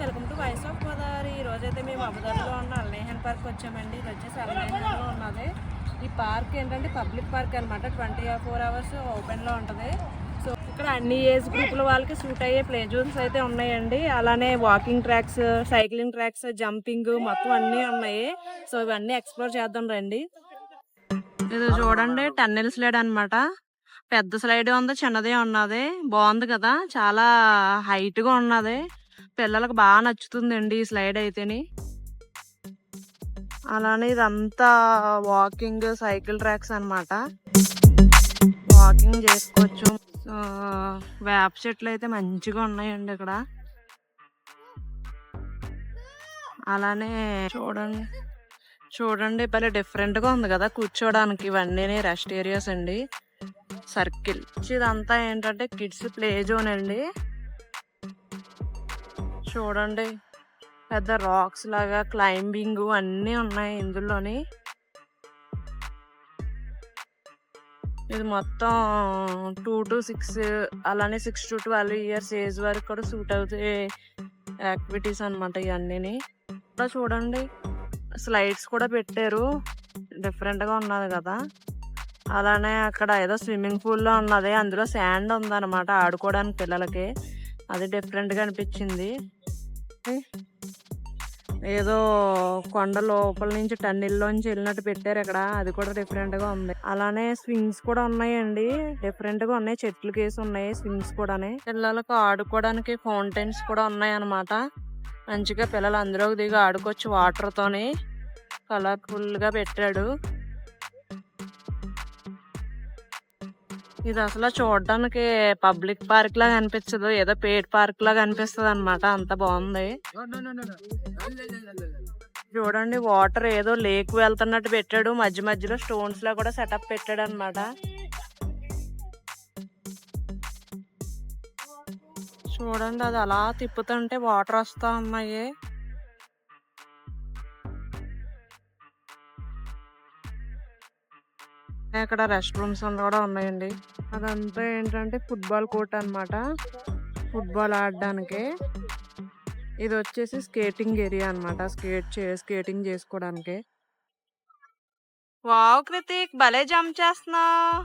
Welcome to voice of Godavari ఈరోజైతే మేము అబుదాబిలో ఉన్న అల్నేహన్ పార్క్ వచ్చామండి. ఇది వచ్చేసి అల్నేహన్లో ఉన్నది. ఈ పార్క్ ఏంటంటే పబ్లిక్ పార్క్ అనమాట ట్వంటీ ఫోర్ అవర్స్ ఓపెన్లో ఉంటుంది. సో ఇక్కడ అన్ని ఏజ్ గ్రూపుల వాళ్ళకి సూట్ అయ్యే ప్లే జోన్స్ అయితే ఉన్నాయండి. అలానే walking tracks cycling tracks jumping మొత్తం అన్నీ ఉన్నాయి. సో ఇవన్నీ ఎక్స్ప్లోర్ చేద్దాం రండి. ఇది చూడండి టన్నెల్ స్లైడ్ అన్నమాట. పెద్ద స్లైడ్ ఉంది చిన్నదే ఉన్నది. బాగుంది కదా. చాలా హైట్గా ఉన్నది. పిల్లలకు బాగా నచ్చుతుందండి ఈ స్లైడ్ అయితేని. అలానే ఇదంతా వాకింగ్ సైకిల్ ట్రాక్స్ అన్నమాట. వాకింగ్ చేసుకోవచ్చు. వేప చెట్లు అయితే మంచిగా ఉన్నాయండి ఇక్కడ. అలానే చూడండి చూడండి భలే డిఫరెంట్గా ఉంది కదా కూర్చోడానికి ఇవన్నీ రెస్ట్ ఏరియాస్ అండి. సర్కిల్ ఇదంతా ఏంటంటే కిడ్స్ ప్లే జోన్ అండి. చూడండి. పెద్ద రాక్స్ లాగా క్లైంబింగ్ అన్నీ ఉన్నాయి ఇందులోని. ఇది మొత్తం టూ టు సిక్స్ అలానే six to twelve years age వరకు కూడా సూట్ అవుతాయి యాక్టివిటీస్ అనమాట ఇవన్నీ కూడా చూడండి స్లైడ్స్ కూడా పెట్టారు. డిఫరెంట్గా ఉన్నది కదా. అలానే అక్కడ ఏదో స్విమ్మింగ్ పూల్లో ఉన్నది. అందులో శాండ్ ఉందన్నమాట ఆడుకోవడానికి పిల్లలకి. అది డిఫరెంట్గా అనిపించింది. అనిపించింది ఏదో కొండ లోపల నుంచి టన్నిల్లోంచి వెళ్ళినట్టు పెట్టారు ఇక్కడ. అది కూడా డిఫరెంట్గా ఉంది. అలానే స్వింగ్స్ కూడా ఉన్నాయండి. డిఫరెంట్గా ఉన్నాయి. చెట్లు కేసి ఉన్నాయి స్వింగ్స్ కూడానే. పిల్లలకు ఆడుకోవడానికి ఫౌంటైన్స్ కూడా ఉన్నాయి అన్నమాట మంచిగా పిల్లలు అందులోకి దిగి ఆడుకోవచ్చు వాటర్ తోని. కలర్ఫుల్గా పెట్టాడు. ఇది అసలు చూడడానికి పబ్లిక్ పార్క్ లాగా అనిపించదు ఏదో పేట్ పార్క్ లాగా అనిపిస్తుంది అనమాట అంత బాగుంది చూడండి వాటర్ ఏదో లేక్ వెళ్తున్నట్టు పెట్టాడు. మధ్య మధ్యలో స్టోన్స్ లా కూడా సెటప్ పెట్టాడు అనమాట చూడండి అది అలా తిప్పుతుంటే వాటర్ వస్తా ఉన్నాయి. ఇక్కడ రెస్ట్ రూమ్స్ కూడా ఉన్నాయండి. అదంతా ఏంటంటే ఫుట్బాల్ కోర్ట్ అన్నమాట. ఫుట్బాల్ ఆడడానికి. ఇది వచ్చేసి స్కేటింగ్ ఏరియా అన్నమాట. స్కేట్ చే స్కేటింగ్ చేసుకోవడానికి. వావ్ కృతిక్ భలే జంప్ చేస్తున్నావు.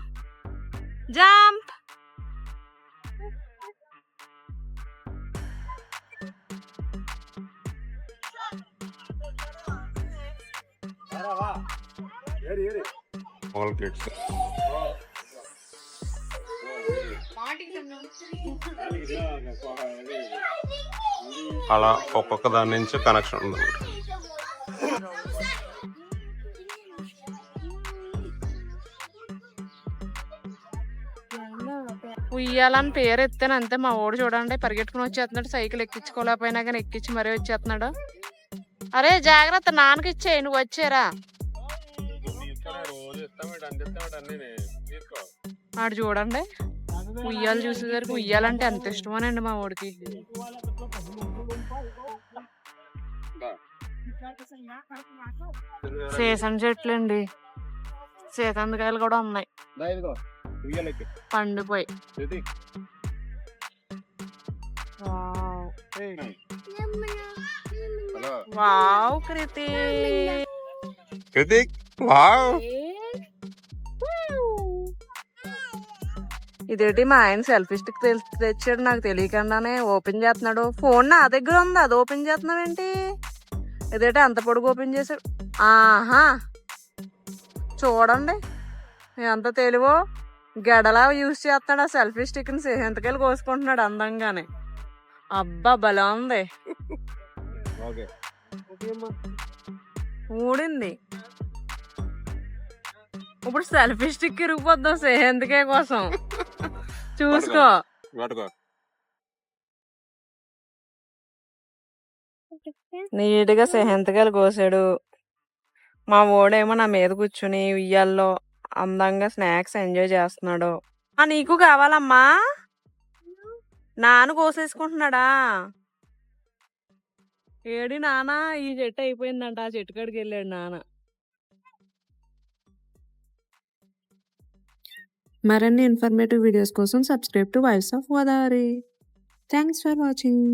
జంప్ కిడ్స్ అలా ఒక్కొక్క దాని నుంచి కనెక్షన్ ఉంది? ఉయ్యాలని పేరు ఎత్తాను అంతే. మా ఓడు చూడండి పరిగెట్టుకుని వచ్చేస్తున్నాడు. సైకిల్ ఎక్కించుకోలేకపోయినా కానీ ఎక్కించి మరీ వచ్చేస్తున్నాడు. అరే జాగ్రత్త నాన్నకి ఇచ్చేయి నువ్వు వచ్చారా ఆడు చూడండి. ఉయ్యాలు చూసేసరికి ఉయ్యాలంటే ఎంత ఇష్టమోనండి మా ఓడికి సీసం చెట్లు అండి సీతందకాయలు కూడా ఉన్నాయి. పండిపోయి. Wow. Wow Kriti. Kritik wow. ఇదేంటి? మా ఆయన సెల్ఫీ స్టిక్ తెచ్చాడు నాకు తెలియకుండానే. ఓపెన్ చేస్తున్నాడు. ఫోన్ నా దగ్గర ఉంది. అది ఓపెన్ చేస్తున్నావు ఏంటి? ఇదేంటి? అంత పొడుగు ఓపెన్ చేశాడు ఆహా. చూడండి. ఎంత తెలివో. గడలా యూస్ చేస్తాడు ఆ సెల్ఫీ స్టిక్ని సేహంతకాయలు కోసుకుంటున్నాడు అందంగానే. అబ్బా భలే ఉంది. ఊడింది. ఇప్పుడు సెల్ఫీ స్టిక్ ఇరిగిపోద్దాం సేహంతకాయ కోసం. చూసుకో పట్టుకో నీట్గా సెహంతకాయలు కోసాడు మా ఓడేమో నా మీద కూర్చుని ఉయ్యాల్లో అందంగా స్నాక్స్ ఎంజాయ్ చేస్తున్నాడు. ఆ నీకు కావాలమ్మా? నాన్న కోసేసుకుంటున్నాడా? ఏడి నాన్న ఈ చెట్టు అయిపోయిందంట. ఆ చెట్టు కాడికి వెళ్ళాడు నాన్న మరిన్ని ఇన్ఫర్మేటివ్ వీడియోస్ కోసం subscribe to voice of Godavari thanks for watching